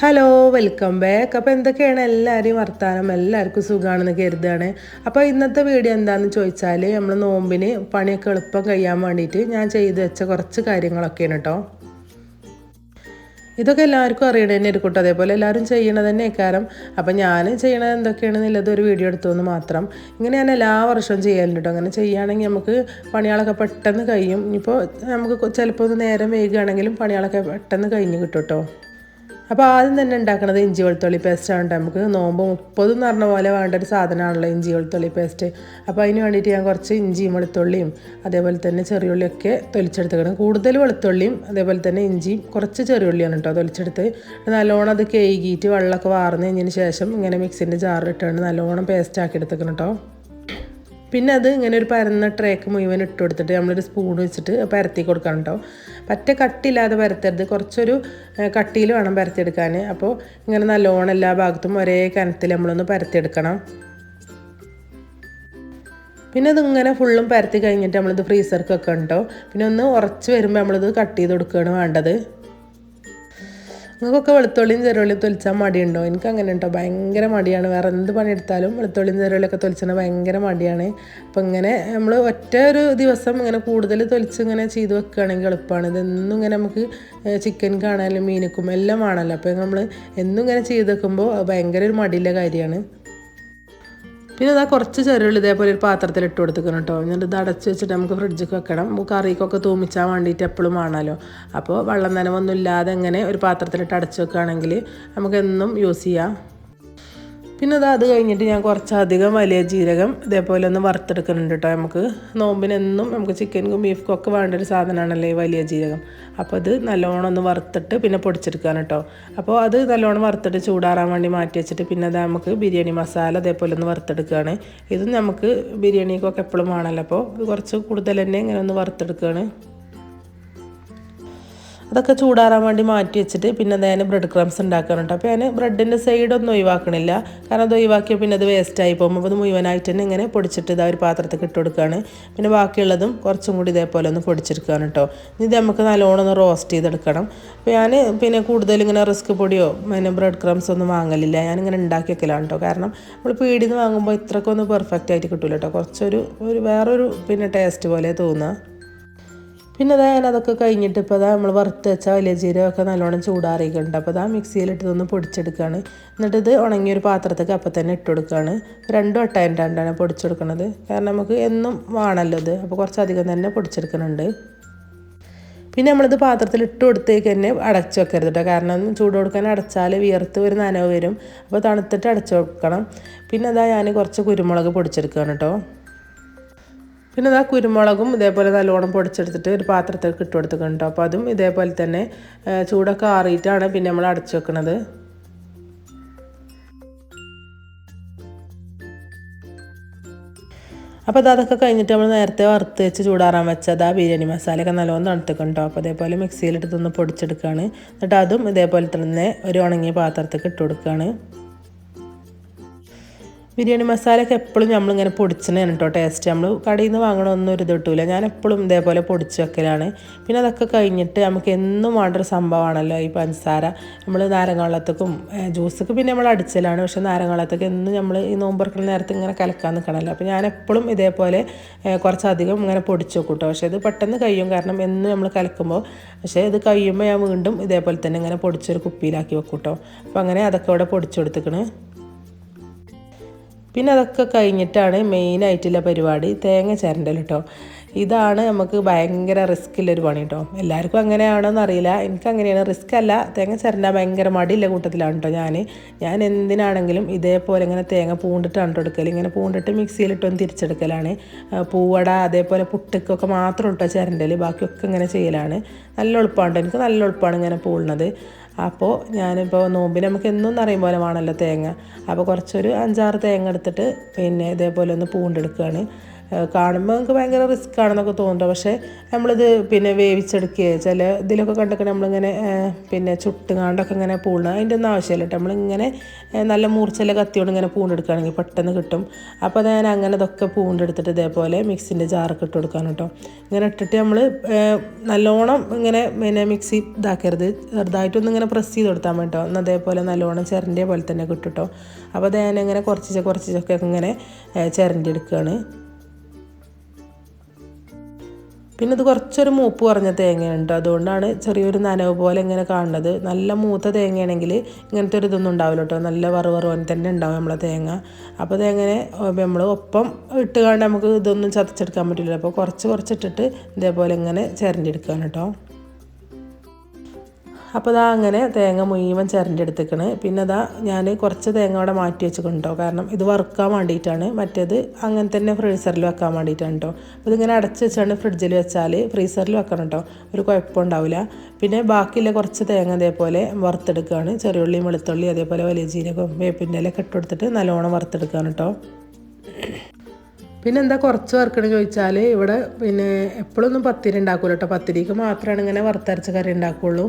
Hello welcome back അപ്പോൾ എന്തൊക്കെയാണ് എല്ലാവരെയും വർത്താനം? എല്ലാവർക്കും സുഖമാണെന്ന് കരുതുകയാണ്. അപ്പോൾ ഇന്നത്തെ വീഡിയോ എന്താണെന്ന് ചോദിച്ചാൽ നമ്മൾ നോമ്പിന് പണിയൊക്കെ എളുപ്പം കഴിയാൻ വേണ്ടിയിട്ട് ഞാൻ ചെയ്തു വെച്ച കുറച്ച് കാര്യങ്ങളൊക്കെയാണ് കേട്ടോ ഇതൊക്കെ എല്ലാവർക്കും അറിയണ തന്നെ ഇരിക്കട്ടെ അതേപോലെ എല്ലാവരും ചെയ്യണത് തന്നെ കാരണം അപ്പം ഞാൻ ചെയ്യണത് എന്തൊക്കെയാണെന്നുള്ളത് ഒരു വീഡിയോ എടുത്തുനിന്ന് മാത്രം. ഇങ്ങനെ ഞാൻ എല്ലാ വർഷവും ചെയ്യലുണ്ട് കേട്ടോ അങ്ങനെ ചെയ്യുകയാണെങ്കിൽ നമുക്ക് പണികളൊക്കെ പെട്ടെന്ന് കഴിയും. ഇനിയിപ്പോൾ നമുക്ക് ചിലപ്പോൾ ഒന്ന് നേരം വൈകുകയാണെങ്കിലും പണികളൊക്കെ പെട്ടെന്ന് കഴിഞ്ഞ് കിട്ടും കേട്ടോ അപ്പോൾ ആദ്യം തന്നെ ഉണ്ടാക്കുന്നത് ഇഞ്ചി വെളുത്തുള്ളി പേസ്റ്റാണ് നമുക്ക്. നോമ്പ് മുപ്പത് എന്ന് പറഞ്ഞ പോലെ വേണ്ട ഒരു സാധനമാണല്ലോ ഇഞ്ചി വെളുത്തുള്ളി പേസ്റ്റ് അപ്പോൾ അതിന് വേണ്ടിയിട്ട് ഞാൻ കുറച്ച് ഇഞ്ചിയും വെളുത്തുള്ളിയും അതേപോലെ തന്നെ ചെറിയുള്ളിയൊക്കെ തൊലിച്ചെടുത്തേക്കണം കൂടുതൽ വെളുത്തുള്ളിയും അതേപോലെ തന്നെ ഇഞ്ചിയും കുറച്ച് ചെറിയുള്ളിയാണ് കേട്ടോ തൊലിച്ചെടുത്ത്. നല്ലോണം അത് കേകിയിട്ട് വെള്ളമൊക്കെ വാർന്ന് കഴിഞ്ഞതിന് ശേഷം ഇങ്ങനെ മിക്സിന്റെ ജാറിലിട്ടാണ് നല്ലോണം പേസ്റ്റ് ആക്കി എടുത്തേക്കണം കേട്ടോ പിന്നെ അത് ഇങ്ങനെ ഒരു പരന്ന ട്രേക്ക് മുഴുവൻ ഇട്ട് കൊടുത്തിട്ട് നമ്മളൊരു സ്പൂൺ വെച്ചിട്ട് പരത്തി കൊടുക്കണം കേട്ടോ പറ്റ കട്ടിയില്ലാതെ പരത്തരുത്. കുറച്ചൊരു കട്ടിയിൽ വേണം പരത്തിയെടുക്കാൻ. അപ്പോൾ ഇങ്ങനെ നല്ലോണം എല്ലാ ഭാഗത്തും ഒരേ കനത്തിൽ നമ്മളൊന്ന് പരത്തിയെടുക്കണം. പിന്നെ ഇതിങ്ങനെ ഫുള്ളും പരത്തി കഴിഞ്ഞിട്ട് നമ്മളിത് ഫ്രീസർക്കൊക്കെ ഉണ്ടോ. പിന്നെ ഒന്ന് ഉറച്ച് വരുമ്പോൾ നമ്മളിത് കട്ട് ചെയ്ത് കൊടുക്കുകയാണ് വേണ്ടത്. നിങ്ങൾക്കൊക്കെ വെളുത്തുള്ളിയും ചെറുള്ളിയും തൊലിച്ചാൽ മടിയുണ്ടോ? എനിക്ക് അങ്ങനെ ഉണ്ടോ ഭയങ്കര മടിയാണ്. വേറെ എന്ത് പണിയെടുത്താലും വെളുത്തുള്ളിയും ചെറുള്ളിയൊക്കെ തൊലിച്ചാൽ ഭയങ്കര മടിയാണ്. അപ്പം ഇങ്ങനെ നമ്മൾ ഒറ്റ ഒരു ദിവസം ഇങ്ങനെ കൂടുതൽ തൊലിച്ച് ഇങ്ങനെ ചെയ്ത് വെക്കുകയാണെങ്കിൽ എളുപ്പമാണ്. ഇതെന്നും ഇങ്ങനെ നമുക്ക് ചിക്കൻ കാണാനും മീനക്കും എല്ലാം ആണല്ലോ. അപ്പോൾ നമ്മൾ എന്നും ഇങ്ങനെ ചെയ്ത് വെക്കുമ്പോൾ ഭയങ്കര ഒരു മടിയുള്ള കാര്യമാണ്. പിന്നെ അതാ കുറച്ച് ചെറുകൾ ഇതേപോലെ ഒരു പാത്രത്തിൽ ഇട്ട് കൊടുത്തിക്കണം കേട്ടോ. എന്നിട്ട് ഇത് അടച്ച് വെച്ചിട്ട് നമുക്ക് ഫ്രിഡ്ജിൽ വെക്കണം. കറിക്കൊക്കെ തൂമിച്ചാൽ വേണ്ടിയിട്ട് എപ്പോഴും വേണമല്ലോ. അപ്പോൾ വെള്ളം നനവൊന്നും ഇല്ലാതെ എങ്ങനെ ഒരു പാത്രത്തിലിട്ട് അടച്ച് വെക്കുകയാണെങ്കിൽ നമുക്ക് എന്നും യൂസ് ചെയ്യാം. പിന്നെ അത് അത് കഴിഞ്ഞിട്ട് ഞാൻ കുറച്ചധികം വലിയ ജീരകം ഇതേപോലെ ഒന്ന് വറുത്തെടുക്കുന്നുണ്ട് കേട്ടോ നമുക്ക്. നോമ്പിനെന്നും നമുക്ക് ചിക്കനും ബീഫും ഒക്കെ വേണ്ട ഒരു സാധനമാണല്ലേ ഈ വലിയ ജീരകം. അപ്പോൾ അത് നല്ലോണം ഒന്ന് വറുത്തിട്ട് പിന്നെ പൊടിച്ചെടുക്കാൻ കേട്ടോ. അപ്പോൾ അത് നല്ലോണം വറുത്തിട്ട് ചൂടാറാൻ വേണ്ടി മാറ്റി വെച്ചിട്ട് പിന്നെ അത് നമുക്ക് ബിരിയാണി മസാല അതേപോലെ ഒന്ന് വറുത്തെടുക്കുകയാണ്. ഇതും നമുക്ക് ബിരിയാണിക്കൊക്കെ എപ്പോഴും വേണമല്ലോ. അപ്പോൾ കുറച്ച് കൂടുതൽ തന്നെ ഇങ്ങനെ ഒന്ന് വറുത്തെടുക്കുകയാണ്. അതൊക്കെ ചൂടാറാൻ വേണ്ടി മാറ്റി വെച്ചിട്ട് പിന്നെ ഞാൻ ബ്രെഡ് ക്രംസ് ഉണ്ടാക്കാനുണ്ട് അപ്പോൾ ഞാൻ ബ്രെഡിന്റെ സൈഡൊന്നും ഒഴിവാക്കണില്ല. കാരണം അത് ഒഴിവാക്കിയാൽ പിന്നെ അത് വേസ്റ്റായി പോകുമ്പോൾ അത് മുഴുവനായിട്ട് തന്നെ ഇങ്ങനെ പൊടിച്ചിട്ട് ഇതാ ഒരു പാത്രത്തിൽ ഇട്ട് കൊടുക്കുകയാണ് പിന്നെ ബാക്കിയുള്ളതും കുറച്ചും കൂടി ഇതേപോലെ ഒന്ന് പൊടിച്ചെടുക്കുകയാണ് കേട്ടോ. ഇത് നമുക്ക് നല്ലോണം ഒന്ന് റോസ്റ്റ് ചെയ്തെടുക്കണം. അപ്പോൾ ഞാൻ പിന്നെ കൂടുതൽ ഇങ്ങനെ റിസ്ക് പൊടിയോ പിന്നെ ബ്രെഡ് ക്രംസ് ഒന്നും വാങ്ങലില്ല. ഞാനിങ്ങനെ ഉണ്ടാക്കി വെക്കലാണ് കേട്ടോ. കാരണം നമ്മൾ പീടിയിൽ വാങ്ങുമ്പോൾ ഇത്രക്കൊന്നും പെർഫെക്റ്റ് ആയിട്ട് കിട്ടില്ല കേട്ടോ. കുറച്ചൊരു ഒരു വേറൊരു പിന്നെ ടേസ്റ്റ് പോലെ തോന്നുക പിന്നെ അതായാലും അതൊക്കെ കഴിഞ്ഞിട്ട് ഇപ്പോൾ അതാ നമ്മൾ വറുത്ത് വെച്ച വലിയ ജീരകമൊക്കെ നല്ലോണം ചൂടാറിയിട്ടുണ്ട് അപ്പോൾ അതാ മിക്സിയിലിട്ടതൊന്ന് പൊടിച്ചെടുക്കുകയാണ് എന്നിട്ട് ഇത് ഉണങ്ങിയൊരു പാത്രത്തേക്ക് അപ്പം തന്നെ ഇട്ട് കൊടുക്കുകയാണ് രണ്ടും രണ്ടാണ് പൊടിച്ചെടുക്കുന്നത് കാരണം നമുക്ക് എന്നും വേണമല്ലോ ഇത്. അപ്പോൾ കുറച്ചധികം തന്നെ പൊടിച്ചെടുക്കുന്നുണ്ട് പിന്നെ നമ്മളിത് പാത്രത്തിൽ ഇട്ട് കൊടുത്തേക്ക് തന്നെ അടച്ചു വെക്കരുത് കേട്ടോ. കാരണം ചൂട് കൊടുക്കാൻ അടച്ചാൽ വിയർത്ത് ഒരു നനവ് വരും. അപ്പോൾ തണുത്തിട്ട് അടച്ചു വെക്കണം. പിന്നെ അതാ ഞാൻ കുറച്ച് കുരുമുളക് പൊടിച്ചെടുക്കുകയാണ് കേട്ടോ. പിന്നെ ഇതാ കുരുമുളകും ഇതേപോലെ നല്ലോണം പൊടിച്ചെടുത്തിട്ട് ഒരു പാത്രത്തിൽ ഇട്ട് കൊടുത്തിട്ടുണ്ട്. അപ്പോൾ അതും ഇതേപോലെ തന്നെ ചൂടൊക്കെ ആറിയിട്ടാണ് പിന്നെ നമ്മൾ അടച്ചു വെക്കുന്നത് അപ്പോൾ അത് അതൊക്കെ കഴിഞ്ഞിട്ട് നമ്മൾ നേരത്തെ വറുത്ത് വെച്ച് ചൂടാറാൻ വെച്ചത് ആ ബിരിയാണി മസാലയൊക്കെ നല്ലോണം തണുത്തിക്കുണ്ടോ അപ്പോൾ അതേപോലെ മിക്സിയിലിട്ടൊന്ന് പൊടിച്ചെടുക്കുകയാണ് എന്നിട്ട് അതും ഇതേപോലെ തന്നെ ഒരു ഉണങ്ങിയ പാത്രത്തേക്ക് ഇട്ട് കൊടുക്കുകയാണ് ബിരിയാണി മസാലയൊക്കെ എപ്പോഴും നമ്മളിങ്ങനെ പൊടിച്ചതാണ് കേട്ടോ ടേസ്റ്റ് നമ്മൾ കടയിൽ നിന്ന് വാങ്ങണമൊന്നും ഒരു ഇതിട്ടില്ല ഞാൻ എപ്പോഴും ഇതേപോലെ പൊടിച്ച് വെക്കലാണ്. പിന്നെ അതൊക്കെ കഴിഞ്ഞിട്ട് നമുക്ക് എന്നും വേണ്ട ഒരു സംഭവമാണല്ലോ ഈ പഞ്ചസാര. നമ്മൾ നാരങ്ങാവെള്ളത്തേക്കും ജ്യൂസൊക്കെ പിന്നെ നമ്മൾ അടിച്ചലാണ്. പക്ഷെ നാരങ്ങാവെള്ളത്തേക്ക് എന്നും നമ്മൾ ഈ നോമ്പറക്കുന്ന നേരത്തെ ഇങ്ങനെ കലക്കാൻ നിൽക്കണമല്ലോ അപ്പോൾ ഞാൻ എപ്പോഴും ഇതേപോലെ കുറച്ചധികം ഇങ്ങനെ പൊടിച്ച് വെക്കും കേട്ടോ പക്ഷേ ഇത് പെട്ടെന്ന് കഴിയും. കാരണം എന്നും നമ്മൾ കലക്കുമ്പോൾ പക്ഷേ ഇത് കഴിയുമ്പോൾ ഞാൻ വീണ്ടും ഇതേപോലെ തന്നെ ഇങ്ങനെ പൊടിച്ചൊരു കുപ്പിയിലാക്കി വെക്കും കേട്ടോ അപ്പോൾ അങ്ങനെ അതൊക്കെ ഇവിടെ പൊടിച്ചു കൊടുത്തേക്കണ്. പിന്നെ അതൊക്കെ കഴിഞ്ഞിട്ടാണ് മെയിനായിട്ടുള്ള പരിപാടി തേങ്ങ ചിരണ്ടൽ കേട്ടോ ഇതാണ് നമുക്ക് ഭയങ്കര റിസ്ക്കുള്ളൊരു പണി കേട്ടോ എല്ലാവർക്കും അങ്ങനെയാണോന്ന് അറിയില്ല. എനിക്ക് അങ്ങനെയാണ്. റിസ്ക് അല്ല. തേങ്ങ ചിരണ്ടാൻ ഭയങ്കര മടിയില്ല കൂട്ടത്തിലാണ് കേട്ടോ ഞാൻ ഞാൻ എന്തിനാണെങ്കിലും ഇതേപോലെ ഇങ്ങനെ തേങ്ങ പൂണ്ടിട്ടാണ് എടുക്കൽ ഇങ്ങനെ പൂണ്ടിട്ട് മിക്സിയിലിട്ടൊന്ന് തിരിച്ചെടുക്കലാണ്. പൂവട അതേപോലെ പുട്ടിക്കൊക്കെ മാത്രം കേട്ടോ ചിരണ്ടൽ ബാക്കിയൊക്കെ ഇങ്ങനെ ചെയ്യലാണ്. നല്ല എളുപ്പമാണ് എനിക്ക് നല്ല എളുപ്പമാണ് ഇങ്ങനെ പൂളുന്നത് അപ്പോൾ ഞാനിപ്പോൾ നോമ്പിന് നമുക്ക് എന്നും അറിയും പോലെ വേണമല്ലോ തേങ്ങ. അപ്പോൾ കുറച്ചൊരു അഞ്ചാറ് തേങ്ങ എടുത്തിട്ട് പിന്നെ ഇതേപോലെ ഒന്ന് പൂണ്ടെടുക്കുകയാണ്. കാണുമ്പോൾ നമുക്ക് ഭയങ്കര റിസ്ക് ആണെന്നൊക്കെ തോന്നുന്നുണ്ട്. പക്ഷേ നമ്മളിത് പിന്നെ വേവിച്ചെടുക്കുക ചില ഇതിലൊക്കെ കണ്ടൊക്കെ നമ്മളിങ്ങനെ പിന്നെ ചുട്ടുകാണ്ടൊക്കെ ഇങ്ങനെ പൂണ്. അതിന്റെ ഒന്നും ആവശ്യമില്ല കേട്ടോ. നമ്മളിങ്ങനെ നല്ല മൂർച്ചയിലെ കത്തിയോണ്ട് ഇങ്ങനെ പൂണ്ടെടുക്കുകയാണെങ്കിൽ പെട്ടെന്ന് കിട്ടും. അപ്പോൾ ഞാൻ അങ്ങനെ ഇതൊക്കെ പൂണ്ടെടുത്തിട്ട് ഇതേപോലെ മിക്സിന്റെ ജാറൊക്കെ ഇട്ട് കൊടുക്കാൻ കേട്ടോ. ഇങ്ങനെ ഇട്ടിട്ട് നമ്മൾ നല്ലോണം ഇങ്ങനെ പിന്നെ മിക്സി ഇതാക്കരുത്. ചെറുതായിട്ടൊന്നും ഇങ്ങനെ പ്രസ് ചെയ്ത് കൊടുത്താൽ മേട്ടോ എന്നാൽ അതേപോലെ നല്ലോണം ചിരണ്ടിയ പോലെ തന്നെ കിട്ടും കേട്ടോ. അപ്പോൾ ഞാൻ ഇങ്ങനെ കുറച്ച് കുറച്ചൊക്കെ ഇങ്ങനെ ഏഹ്, ചിരണ്ടി എടുക്കുകയാണ് പിന്നെ ഇത് കുറച്ചൊരു മൂപ്പ് കുറഞ്ഞ തേങ്ങയുണ്ട്. അതുകൊണ്ടാണ് ചെറിയൊരു നനവ് പോലെ ഇങ്ങനെ കാണുന്നത്. നല്ല മൂത്ത തേങ്ങയാണെങ്കിൽ ഇങ്ങനത്തെ ഒരു ഇതൊന്നും ഉണ്ടാവില്ല കേട്ടോ. നല്ല വറുവറുവൻ തന്നെ ഉണ്ടാവും നമ്മളെ തേങ്ങ. അപ്പോൾ തേങ്ങനെ നമ്മൾ ഒപ്പം ഇട്ട് കാണാൻ നമുക്ക് ഇതൊന്നും ചതച്ചെടുക്കാൻ പറ്റില്ല അപ്പോൾ കുറച്ച് കുറച്ചിട്ടിട്ട് ഇതേപോലെ ഇങ്ങനെ ചിരണ്ടിയെടുക്കുകയാണ് കേട്ടോ. അപ്പോൾ ഇതാ അങ്ങനെ തേങ്ങ മുഴുവൻ ചിരണ്ടെടുത്തേക്കണ് പിന്നെ ഇതാ ഞാൻ കുറച്ച് തേങ്ങ അവിടെ മാറ്റി വെച്ചിട്ടുണ്ടോ? കാരണം ഇത് വറുക്കാൻ വേണ്ടിയിട്ടാണ്. മറ്റേത് അങ്ങനെ തന്നെ ഫ്രീസറിൽ വെക്കാൻ വേണ്ടിയിട്ടാണ് കേട്ടോ അപ്പോൾ ഇതിങ്ങനെ അടച്ച് വെച്ചാണ് ഫ്രിഡ്ജിൽ വെച്ചാൽ ഫ്രീസറിൽ വെക്കണം കേട്ടോ ഒരു കുഴപ്പമുണ്ടാവില്ല പിന്നെ ബാക്കിയുള്ള കുറച്ച് തേങ്ങ അതേപോലെ വറുത്തെടുക്കുകയാണ് ചെറിയുള്ളിയും വെളുത്തുള്ളി അതേപോലെ വലിയ ജീരകം വേപ്പിന്റെ ഇലയൊക്കെ ഇട്ട് നല്ലോണം വറുത്തെടുക്കുകയാണ് കേട്ടോ പിന്നെ എന്താ കുറച്ച് വറുക്കണം ചോദിച്ചാൽ ഇവിടെ പിന്നെ എപ്പോഴും എപ്പോഴൊന്നും പത്തിരി ഉണ്ടാക്കുമല്ലോ കേട്ടോ പത്തിരിക്ക് മാത്രമാണ് ഇങ്ങനെ വറുത്തരച്ച കറി ഉണ്ടാക്കുകയുള്ളൂ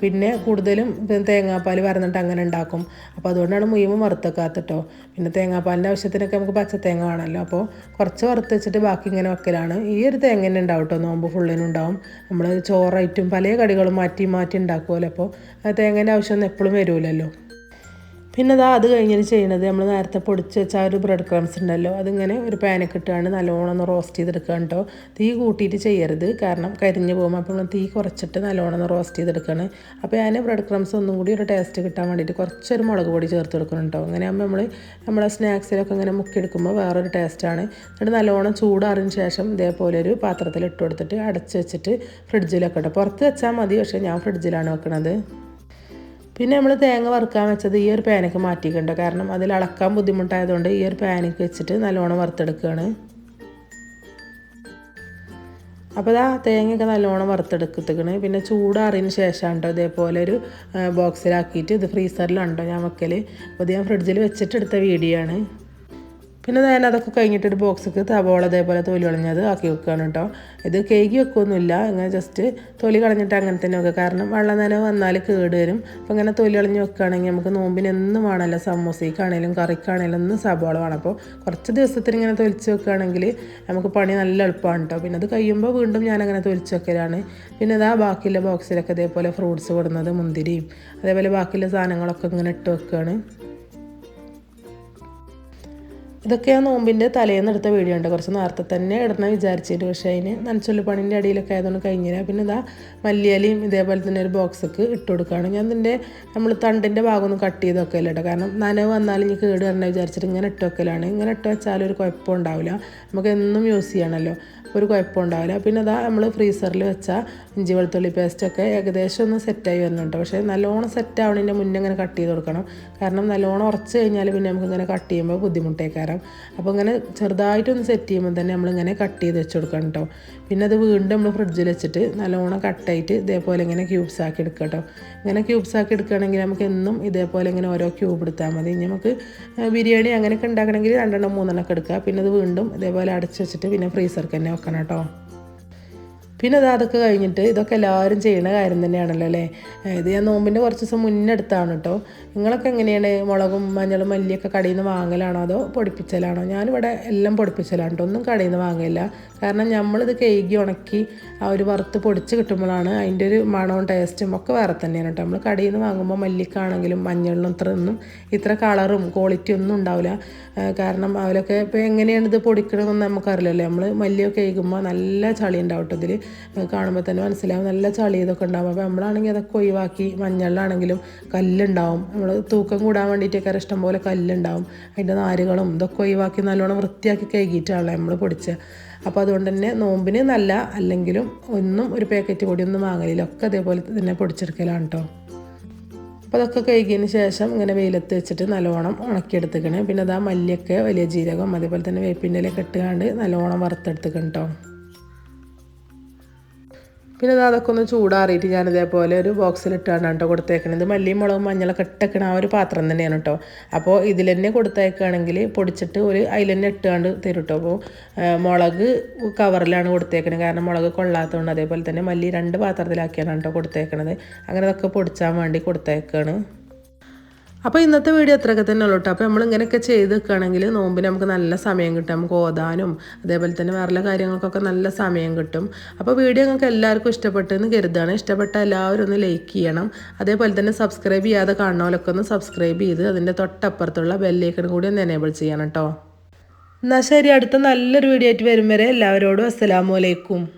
പിന്നെ കൂടുതലും പിന്നെ തേങ്ങാപ്പാൽ വരന്നിട്ട് അങ്ങനെ ഉണ്ടാക്കും. അപ്പോൾ അതുകൊണ്ടാണ് മുഴുവൻ വറുത്തേക്കാത്ത കേട്ടോ പിന്നെ തേങ്ങാപ്പാലിന്റെ ആവശ്യത്തിനൊക്കെ നമുക്ക് പച്ചത്തേങ്ങ വേണമല്ലോ അപ്പോൾ കുറച്ച് വറുത്ത് വെച്ചിട്ട് ബാക്കി ഇങ്ങനെ വെക്കലാണ്. ഈ ഒരു തേങ്ങ തന്നെ ഉണ്ടാവും കേട്ടോ നോമ്പ് ഫുള്ളിനും ഉണ്ടാവും. നമ്മൾ ചോറായിട്ടും പല കടികളും മാറ്റി മാറ്റി ഉണ്ടാക്കുമല്ലോ അപ്പോൾ ആ തേങ്ങേന്റെ ആവശ്യമൊന്നും എപ്പോഴും വരുമല്ലോ പിന്നെ അതാ അത് കഴിഞ്ഞിട്ട് ചെയ്യണത് നമ്മൾ നേരത്തെ പൊടിച്ച് വെച്ച ആ ഒരു ബ്രെഡ് ക്രംസ് ഉണ്ടല്ലോ അതിങ്ങനെ ഒരു പാനൊക്കെ ഇട്ടാണ് നല്ലോണം ഒന്ന് റോസ്റ്റ് ചെയ്തെടുക്കുക കേട്ടോ തീ കൂട്ടിയിട്ട് ചെയ്യരുത് കാരണം കരിഞ്ഞു പോകുമ്പോൾ അപ്പോൾ നമ്മൾ തീ കുറച്ചിട്ട് നല്ലോണം ഒന്ന് റോസ്റ്റ് ചെയ്തെടുക്കുകയാണ് അപ്പോൾ ഞാൻ ബ്രെഡ് ക്രംസ് ഒന്നും കൂടി ഒരു ടേസ്റ്റ് കിട്ടാൻ വേണ്ടിയിട്ട് കുറച്ചൊരു മുളക് പൊടി ചേർത്ത് കൊടുക്കണം കേട്ടോ അങ്ങനെ ആകുമ്പോൾ നമ്മൾ നമ്മളെ സ്നാക്സിലൊക്കെ ഇങ്ങനെ മുക്കിയെടുക്കുമ്പോൾ വേറൊരു ടേസ്റ്റാണ് എന്നിട്ട് നല്ലോണം ചൂടാറിന് ശേഷം ഇതേപോലെ ഒരു പാത്രത്തിൽ ഇട്ട് കൊടുത്തിട്ട് അടച്ച് വെച്ചിട്ട് ഫ്രിഡ്ജിലൊക്കെ ഇട്ടോ പുറത്ത് വെച്ചാൽ മതി പക്ഷേ ഞാൻ ഫ്രിഡ്ജിലാണ് വെക്കണത്. പിന്നെ നമ്മൾ തേങ്ങ വറുക്കാൻ വെച്ചത് ഈ ഒരു പാനൊക്കെ മാറ്റിക്കണ്ടോ കാരണം അതിൽ അളക്കാൻ ബുദ്ധിമുട്ടായതുകൊണ്ട് ഈ ഒരു പാനൊക്കെ വെച്ചിട്ട് നല്ലോണം വറുത്തെടുക്കുകയാണ് അപ്പോൾ ഇതാ തേങ്ങയൊക്കെ നല്ലോണം വറുത്തെടുക്കത്തേക്കണ് പിന്നെ ചൂടാറിയതിന് ശേഷം ഉണ്ടോ ഇതേപോലെ ഒരു ആ, ബോക്സിലാക്കിയിട്ട് ഇത് ഫ്രീസറിലുണ്ടോ ഞാൻ വെക്കൽ അപ്പോൾ ഇത് ഞാൻ ഫ്രിഡ്ജിൽ വെച്ചിട്ടെടുത്ത വീഡിയോ ആണ്. പിന്നെ ഞാൻ അതൊക്കെ കഴിഞ്ഞിട്ട് ഒരു ബോക്സിക്ക് തവോള അതേപോലെ തൊലി കളഞ്ഞത് ആക്കി വെക്കുകയാണ് കേട്ടോ ഇത് കേക്ക് വെക്കുകയൊന്നുമില്ല ഇങ്ങനെ ജസ്റ്റ് തൊലി കളഞ്ഞിട്ട് അങ്ങനെ തന്നെ വെക്കുക. കാരണം വെള്ളം നനവ് വന്നാൽ കേട് വരും. അപ്പോൾ ഇങ്ങനെ തൊലി കളഞ്ഞ് വെക്കുകയാണെങ്കിൽ നമുക്ക് നോമ്പിന് എന്നും വേണമല്ലോ. സമൂസയ്ക്കാണേലും കറിക്കാണേലും ഒന്നും സബോള വേണം. അപ്പോൾ കുറച്ച് ദിവസത്തിന് ഇങ്ങനെ തൊലിച്ച് വെക്കുകയാണെങ്കിൽ നമുക്ക് പണി നല്ല എളുപ്പമാണ് കേട്ടോ പിന്നെ അത് കഴിയുമ്പോൾ വീണ്ടും ഞാൻ അങ്ങനെ തൊലിച്ച് വെക്കലാണ്. പിന്നെ ഇതാ ബാക്കിയുള്ള ബോക്സിലൊക്കെ ഇതേപോലെ ഫ്രൂട്ട്സ് കൊടുക്കുന്നത് മുന്തിരിയും അതേപോലെ ബാക്കിയുള്ള സാധനങ്ങളൊക്കെ ഇങ്ങനെ ഇട്ട് വെക്കുകയാണ്. ഇതൊക്കെ ആ നോമ്പിന്റെ തലേന്ന് എടുത്ത വീഡിയോ ഉണ്ട് കുറച്ച് നേരത്തെ തന്നെ ഇടണം വിചാരിച്ചിട്ട്. പക്ഷേ അതിന് നനച്ചുള്ളി പണിന്റെ അടിയിലൊക്കെ ആയതുകൊണ്ട് കഴിഞ്ഞില്ല. പിന്നെ ഇതാ മല്ലിയാലിയും ഇതേപോലെ തന്നെ ഒരു ബോക്സൊക്കെ ഇട്ട് കൊടുക്കുകയാണ്. ഞാൻ ഇതിന്റെ നമ്മൾ തണ്ടിന്റെ ഭാഗമൊന്നും കട്ട് ചെയ്ത് വെക്കല്ല കേട്ടോ. കാരണം നനവ് വന്നാലും ഇനി കേട് വരണ വിചാരിച്ചിട്ട് ഇങ്ങനെ ഇട്ട് വെക്കലാണ്. ഇങ്ങനെ ഇട്ട് വെച്ചാലും ഒരു കുഴപ്പം ഉണ്ടാവില്ല. നമുക്ക് എന്നും യൂസ് ചെയ്യണമല്ലോ ഒരു കുഴപ്പം ഉണ്ടാവില്ല പിന്നെ അതാ നമ്മൾ ഫ്രീസറിൽ വെച്ച ഇഞ്ചി വെളുത്തുള്ളി പേസ്റ്റൊക്കെ ഏകദേശം ഒന്ന് സെറ്റായി വരുന്നുണ്ട്. പക്ഷേ നല്ലോണം സെറ്റ് ആവണതിന്റെ മുന്നേ ഇങ്ങനെ കട്ട് ചെയ്ത് കൊടുക്കണം. കാരണം നല്ലോണം ഉറച്ച് കഴിഞ്ഞാൽ പിന്നെ നമുക്ക് ഇങ്ങനെ കട്ട് ചെയ്യുമ്പോൾ ബുദ്ധിമുട്ടേക്കാരം. അപ്പോൾ ഇങ്ങനെ ചെറുതായിട്ടൊന്ന് സെറ്റ് ചെയ്യുമ്പോൾ തന്നെ നമ്മളിങ്ങനെ കട്ട് ചെയ്ത് വെച്ച് കൊടുക്കണം കേട്ടോ പിന്നെ അത് വീണ്ടും നമ്മൾ ഫ്രിഡ്ജിൽ വെച്ചിട്ട് നല്ലോണം കട്ടായിട്ട് ഇതേപോലെ ഇങ്ങനെ ക്യൂബ്സ് ആക്കി എടുക്കുക കേട്ടോ ഇങ്ങനെ ക്യൂബ്സ് ആക്കി എടുക്കുകയാണെങ്കിൽ നമുക്ക് എന്നും ഇതേപോലെ ഇങ്ങനെ ഓരോ ക്യൂബ് എടുത്താൽ മതി. നമുക്ക് ബിരിയാണി അങ്ങനെയൊക്കെ ഉണ്ടാക്കണമെങ്കിൽ രണ്ടെണ്ണം മൂന്നെണ്ണം ഒക്കെ എടുക്കുക. പിന്നെ അത് വീണ്ടും ഇതേപോലെ അടച്ച് വെച്ചിട്ട് പിന്നെ ഫ്രീസർക്ക് തന്നെ വെക്കണം കേട്ടോ. പിന്നെ അത് അതൊക്കെ കഴിഞ്ഞിട്ട് ഇതൊക്കെ എല്ലാവരും ചെയ്യുന്ന കാര്യം തന്നെയാണല്ലോ അല്ലേ? ഇത് ഞാൻ നോമ്പിന്റെ കുറച്ച് ദിവസം മുന്നേ എടുത്താണ് കേട്ടോ നിങ്ങളൊക്കെ എങ്ങനെയാണ്? മുളകും മഞ്ഞളും മല്ലിയൊക്കെ കടയിൽ നിന്ന് വാങ്ങലാണോ അതോ പൊടിപ്പിച്ചലാണോ? ഞാനിവിടെ എല്ലാം പൊടിപ്പിച്ചലാണ് കേട്ടോ ഒന്നും കടയിൽ നിന്ന് വാങ്ങില്ല കാരണം നമ്മളിത് കേകി ഉണക്കി ആ ഒരു വറുത്ത് പൊടിച്ച് കിട്ടുമ്പോഴാണ് അതിന്റെ ഒരു മണവും ടേസ്റ്റും ഒക്കെ വേറെ തന്നെയാണ് കേട്ടോ നമ്മൾ കടയിൽ നിന്ന് വാങ്ങുമ്പോൾ മല്ലിക്കാണെങ്കിലും മഞ്ഞളിനും ഇത്ര ഒന്നും ഇത്ര കളറും ക്വാളിറ്റി ഒന്നും ഉണ്ടാവില്ല. കാരണം അവരൊക്കെ ഇപ്പോൾ എങ്ങനെയാണ് ഇത് പൊടിക്കണമെന്ന് നമുക്കറിയില്ലല്ലോ. നമ്മൾ മല്ലിയൊക്കെ കേൾക്കുമ്പോൾ നല്ല ചളി ഉണ്ടാവും കേട്ടോ ഇതിൽ കാണുമ്പോൾ തന്നെ മനസ്സിലാവും. നല്ല ചളി ഇതൊക്കെ ഉണ്ടാവും. അപ്പോൾ നമ്മളാണെങ്കിൽ അതൊക്കെ ഒഴിവാക്കി മഞ്ഞളിലാണെങ്കിലും കല്ലുണ്ടാവും. നമ്മൾ തൂക്കം കൂടാൻ വേണ്ടിയിട്ടൊക്കെ ഇഷ്ടം പോലെ കല്ലുണ്ടാവും. അതിന്റെ നാരുകളും ഇതൊക്കെ ഒഴിവാക്കി നല്ലോണം വൃത്തിയാക്കി കഴുകിയിട്ടാണല്ലോ നമ്മൾ പൊടിച്ചത് അപ്പോൾ അതുകൊണ്ട് തന്നെ നോമ്പിന് നല്ല അല്ലെങ്കിലും ഒന്നും ഒരു പാക്കറ്റ് കൂടി ഒന്നും വാങ്ങലില്ല. ഒക്കെ അതേപോലെ തന്നെ പൊടിച്ചെടുക്കലാണ് കേട്ടോ അപ്പോൾ അതൊക്കെ കഴുകിയതിന് ശേഷം ഇങ്ങനെ വെയിലത്ത് വെച്ചിട്ട് നല്ലോണം ഉണക്കിയെടുത്തേക്കണേ. പിന്നെ അതാ മല്ലിയൊക്കെ വലിയ ജീരകം അതേപോലെ തന്നെ വേപ്പിന്റെ ഇലയൊക്കെ ഇട്ടുകൊണ്ട് നല്ലോണം വറുത്തെടുത്തേക്കണം കേട്ടോ പിന്നെ ഇത് അതൊക്കെ ഒന്ന് ചൂടാറിയിട്ട് ഞാൻ ഇതേപോലെ ഒരു ബോക്സിലിട്ടാണ് കേട്ടോ കൊടുത്തേക്കണത്. മല്ലിയും മുളകും മഞ്ഞളൊക്കെ ഇട്ടേക്കണ ആ ഒരു പാത്രം തന്നെയാണ് കേട്ടോ. അപ്പോൾ ഇതിൽ തന്നെ കൊടുത്തേക്കുകയാണെങ്കിൽ പൊടിച്ചിട്ട് ഒരു അതിൽ തന്നെ ഇട്ടുകൊണ്ട് തരും കേട്ടോ. അപ്പോൾ മുളക് കവറിലാണ് കൊടുത്തേക്കണത്. കാരണം മുളക് കൊള്ളാത്തതുകൊണ്ട് അതേപോലെ തന്നെ മല്ലി രണ്ട് പാത്രത്തിലാക്കിയാണ് കേട്ടോ കൊടുത്തേക്കണത്. അങ്ങനെ അതൊക്കെ പൊടിച്ചാൻ വേണ്ടി കൊടുത്തേക്കാണ്. അപ്പോൾ ഇന്നത്തെ വീഡിയോ അത്രയൊക്കെ തന്നെ ഉള്ളൂ കേട്ടോ അപ്പോൾ നമ്മൾ ഇങ്ങനെയൊക്കെ ചെയ്ത് വെക്കുകയാണെങ്കിൽ നോമ്പിന് നമുക്ക് നല്ല സമയം കിട്ടും. നമുക്ക് ഓതാനും അതേപോലെ തന്നെ വേറെ കാര്യങ്ങൾക്കൊക്കെ നല്ല സമയം കിട്ടും. അപ്പോൾ വീഡിയോ നിങ്ങൾക്ക് എല്ലാവർക്കും ഇഷ്ടപ്പെട്ടെന്ന് കരുതാണ് ഇഷ്ടപ്പെട്ട എല്ലാവരും ഒന്ന് ലൈക്ക് ചെയ്യണം. അതേപോലെ തന്നെ സബ്സ്ക്രൈബ് ചെയ്യാതെ കാണുന്നവരൊക്കെ ഒന്ന് സബ്സ്ക്രൈബ് ചെയ്ത് അതിന്റെ തൊട്ടപ്പുറത്തുള്ള ബെല്ലേക്കൺ കൂടി ഒന്ന് എനേബിൾ ചെയ്യണം കേട്ടോ എന്നാൽ ശരി അടുത്ത നല്ലൊരു വീഡിയോ ആയിട്ട് വരും വരെ എല്ലാവരോടും അസ്സലാമു അലൈക്കും.